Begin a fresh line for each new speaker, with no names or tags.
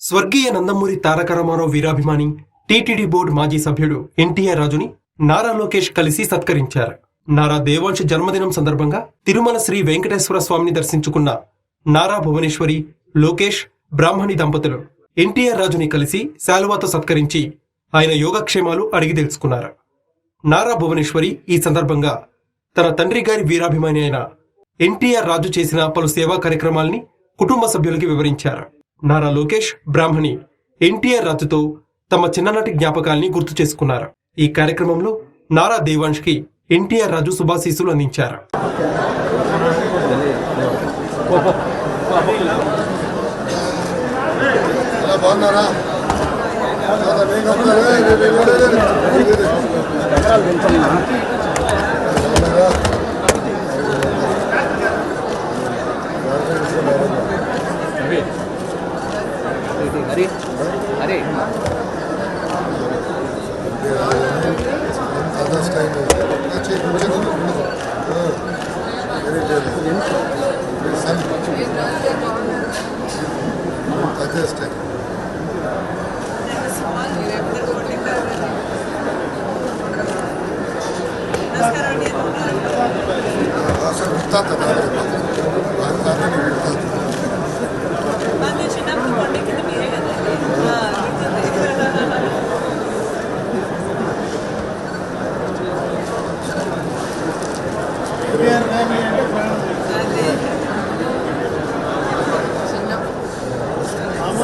స్వర్గీయ నందమూరి తారక రామారావు వీరాభిమాని TTD board మాజీ సభ్యుడు ఎన్టీఆర్ రాజుని నారా లోకేష్ కలిసి సత్కరించారు. నారా దేవాంశ జన్మదినం సందర్భంగా తిరుమల శ్రీ వెంకటేశ్వర స్వామిని దర్శించుకున్న నారా భువనేశ్వరి లోకేష్ బ్రాహ్మణి దంపతులు ఎన్టీఆర్ రాజుని కలిసి శాలువాతో సత్కరించి ఆయన యోగక్షేమాలు అడిగి తెలుసుకున్నారు. నారా భువనేశ్వరి ఈ సందర్భంగా తన తండ్రి గారి వీరాభిమాని అయిన ఎన్టీఆర్ రాజు చేసిన పలు సేవా కార్యక్రమాల్ని కుటుంబ సభ్యులకి వివరించారు. నారా లోకేష్ బ్రాహ్మణి ఎన్టీఆర్ రాజుతో తమ చిన్ననాటి జ్ఞాపకాల్ని గుర్తు చేసుకున్నారు. ఈ కార్యక్రమంలో నారా దేవాంష్కి ఎన్టీఆర్ రాజు శుభాశీసులు అందించారు.
अरे अरे
Nasıl bir tat da var?